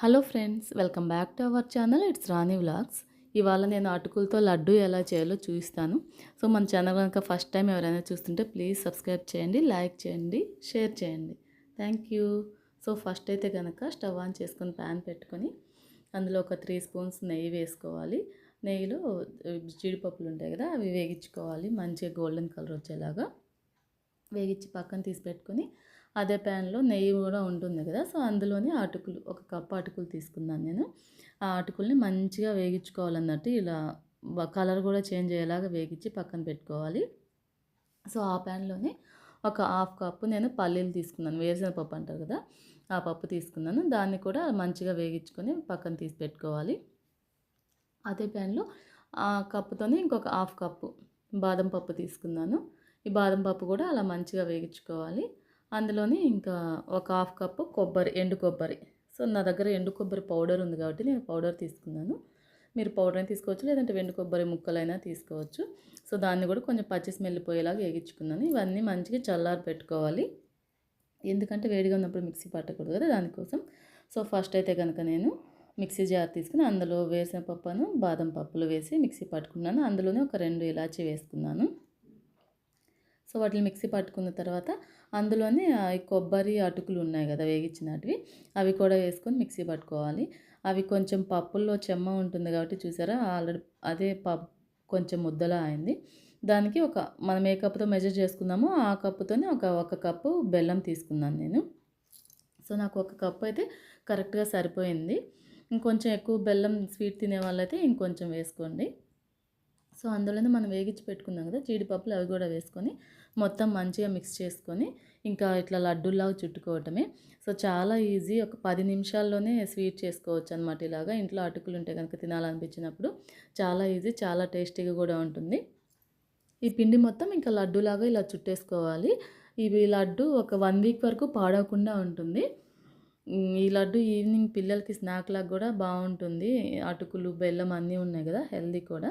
Hello friends welcome back to our channel. It's Rani vlogs. ఇవాళ నేను అటుకులతో లడ్డు ఎలా చేయాలో చూపిస్తాను. సో మన ఛానల్ కనుక ఫస్ట్ టైం ఎవరైనా చూస్తుంటే ప్లీజ్ సబ్స్క్రైబ్ చేయండి లైక్ చేయండి షేర్ చేయండి. థ్యాంక్ యూ సో ఫస్ట్ అయితే కనుక స్టవ్ ఆన్ చేసుకొని ప్యాన్ పెట్టుకొని అందులో ఒక త్రీ స్పూన్స్ నెయ్యి వేసుకోవాలి. నెయ్యిలో జీడిపప్పులు ఉంటాయి కదా అవి వేగించుకోవాలి. మంచిగా గోల్డెన్ కలర్ వచ్చేలాగా వేగించి పక్కన తీసి పెట్టుకొని అదే ప్యాన్లో నెయ్యి కూడా ఉంటుంది కదా! సో అందులోనే అటుకులు ఒక కప్పు అటుకులు తీసుకున్నాను నేను. ఆ అటుకుల్ని మంచిగా వేగించుకోవాలన్నట్టు ఇలా కలర్ కూడా చేంజ్ అయ్యేలాగా వేగించి పక్కన పెట్టుకోవాలి. సో ఆ ప్యాన్లోనే ఒక హాఫ్ కప్పు నేను పల్లీలు తీసుకున్నాను. వేరుశెనగ పప్పు అంటారు కదా! ఆ పప్పు తీసుకున్నాను. దాన్ని కూడా మంచిగా వేగించుకొని పక్కన తీసి పెట్టుకోవాలి. అదే ప్యాన్లో ఆ కప్పుతోనే ఇంకొక హాఫ్ కప్పు బాదం పప్పు తీసుకున్నాను. ఈ బాదం పప్పు కూడా అలా మంచిగా వేగించుకోవాలి. అందులోని ఇంకా ఒక హాఫ్ కప్పు కొబ్బరి ఎండు కొబ్బరి. సో నా దగ్గర ఎండు కొబ్బరి పౌడర్ ఉంది కాబట్టి నేను పౌడర్ తీసుకున్నాను. మీరు పౌడర్ అయినా తీసుకోవచ్చు లేదంటే వెండు కొబ్బరి ముక్కలైనా తీసుకోవచ్చు. సో దాన్ని కూడా కొంచెం పచ్చి స్మెల్ పోయేలాగా వేగించుకున్నాను. ఇవన్నీ మంచిగా చల్లారి పెట్టుకోవాలి. ఎందుకంటే వేడిగా ఉన్నప్పుడు మిక్సీ పట్టకూడదు కదా దానికోసం. సో ఫస్ట్ అయితే కనుక నేను మిక్సీ జార్ తీసుకుని అందులో వేసిన పప్పును బాదం పప్పులు వేసి మిక్సీ పట్టుకున్నాను. అందులోనే ఒక రెండు ఇలాచీ వేసుకున్నాను. సో వాటిని మిక్సీ పట్టుకున్న తర్వాత అందులోనే కొబ్బరి అటుకులు ఉన్నాయి కదా వేగించినటివి అవి కూడా వేసుకొని మిక్సీ పట్టుకోవాలి. అవి కొంచెం పప్పుల్లో చెమ్మ ఉంటుంది కాబట్టి చూసారా ఆల్రెడీ అదే పప్పు కొంచెం ముద్దలా అయింది. దానికి ఒక మనం ఏ కప్పుతో మెజర్ చేసుకున్నామో ఆ కప్పుతోనే ఒక ఒక కప్పు బెల్లం తీసుకున్నాను నేను. సో నాకు ఒక కప్పు అయితే కరెక్ట్గా సరిపోయింది. ఇంకొంచెం ఎక్కువ బెల్లం స్వీట్ తినే వాళ్ళైతే ఇంకొంచెం వేసుకోండి. సో అందులోనే మనం వేగించి పెట్టుకున్నాం కదా జీడిపప్పులు అవి కూడా వేసుకొని మొత్తం మంచిగా మిక్స్ చేసుకొని ఇంకా ఇట్లా లడ్డూలాగా చుట్టుకోవటమే. సో చాలా ఈజీ ఒక పది నిమిషాల్లోనే స్వీట్ చేసుకోవచ్చు అనమాట ఇలాగా. ఇంట్లో అటుకులు ఉంటే కనుక తినాలనిపించినప్పుడు చాలా ఈజీ చాలా టేస్టీగా కూడా ఉంటుంది. ఈ పిండి మొత్తం ఇంకా లడ్డూలాగా ఇలా చుట్టేసుకోవాలి. ఇవి లడ్డు ఒక వన్ వీక్ వరకు పాడవకుండా ఉంటుంది. ఈ లడ్డు ఈవినింగ్ పిల్లలకి స్నాక్ లాగా కూడా బాగుంటుంది. అటుకులు బెల్లం అన్నీ ఉన్నాయి కదా హెల్దీ కూడా.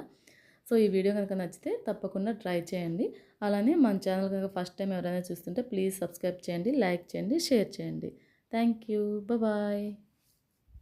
సో ఈ వీడియో కనుక నచ్చితే తప్పకుండా ట్రై చేయండి. అలానే మన ఛానల్ కనుక ఫస్ట్ టైం ఎవరైనా చూస్తుంటే ప్లీజ్ సబ్స్క్రైబ్ చేయండి లైక్ చేయండి షేర్ చేయండి. Thank you. బాయ్.